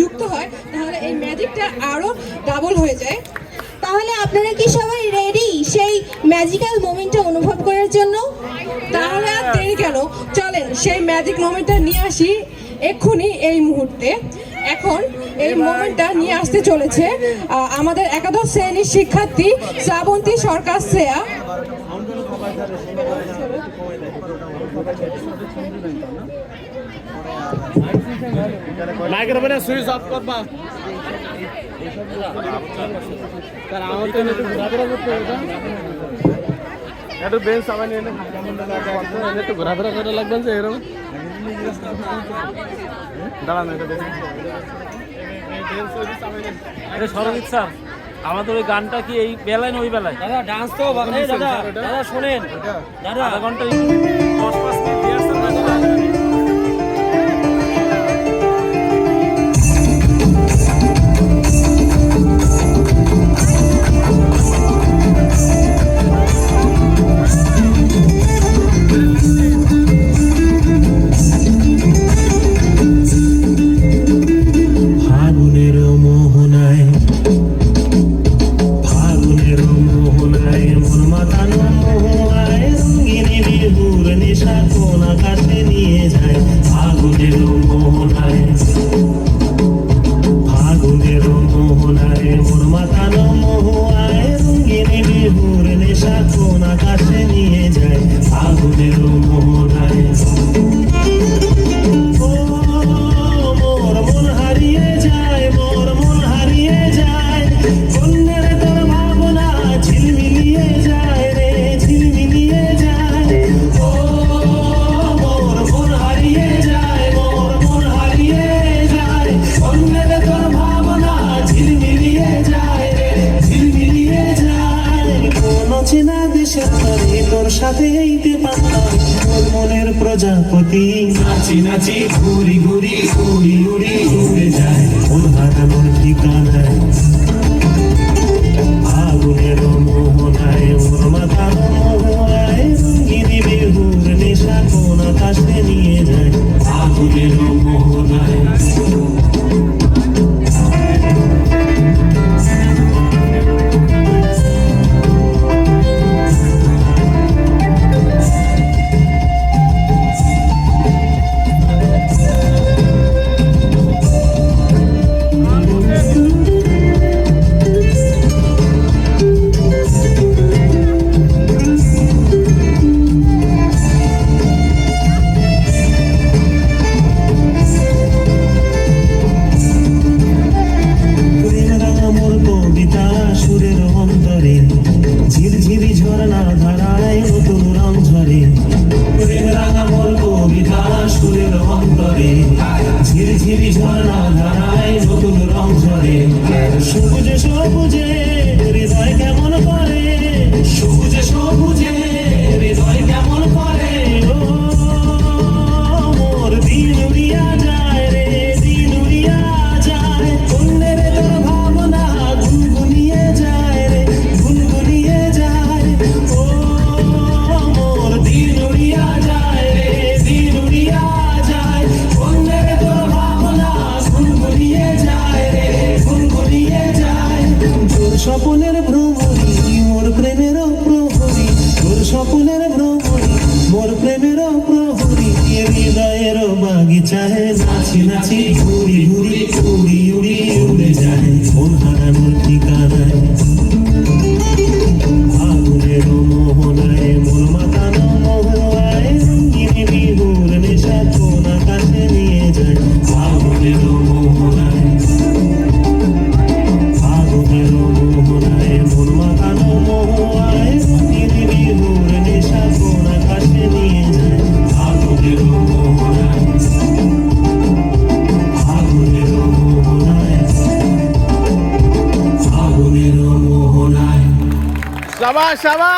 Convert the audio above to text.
যুক্ত হয়, তাহলে এই ম্যাজিকটা আরও ডাবল হয়ে যায়। তাহলে আপনারা কি সবাই রেডি সেই ম্যাজিক্যাল মোমেন্টটা অনুভব করার জন্য? তাহলে আর দেরি কেন? চলেন সেই ম্যাজিক মোমেন্টটা নিয়ে আসি এক্ষুনি এই মুহূর্তে। এখন এই মোমেন্টটা নিয়ে আসতে চলেছে আমাদের একাদশ শ্রেণির শিক্ষার্থী শ্রাবন্তী সরকার শ্রেয়া। মাইকের উপরে সুইচ অফ করবা। তার আমার তো একটু ঘোরাফেরা করতে হবে একটু বেঞ্চ কেমন একটু ঘোরাফেরা করে লাগবেন যে এরকম। দাঁড়ান এটা দেখুন সরজিৎ স্যার আমাদের ওই গানটা কি এই বেলায় না ওই বেলায়? দাদা ডান্স তো দাদা দাদা শোনেন। দাদা আধা ঘণ্টা দশ পাঁচ মিনিট। কোন আকাশে চেনা তোর সাথে এইতে পারতাম তোর মনের প্রজাপতি। নাচি নাচি ঘুরি ঘুরি উড়ি উড়ি উড়ে যায়। মন হারানোর ঠিকানায়। আগুনের মোহনায় মোর মাথা মোহনায় রঙিনী বেহুর নেশা কোন আকাশে নিয়ে যায়। আগুনের কবিতা সুরের অন্তরে ঝিরঝিরি ধারায় নতুন রং ঝরে। সবুজে সবুজে স্বপনের ভ্রমণী মোর প্রেমের প্রহরী তোর স্বপনের ভ্রমণী আগুনের মোহনায় সাবাস সাবাস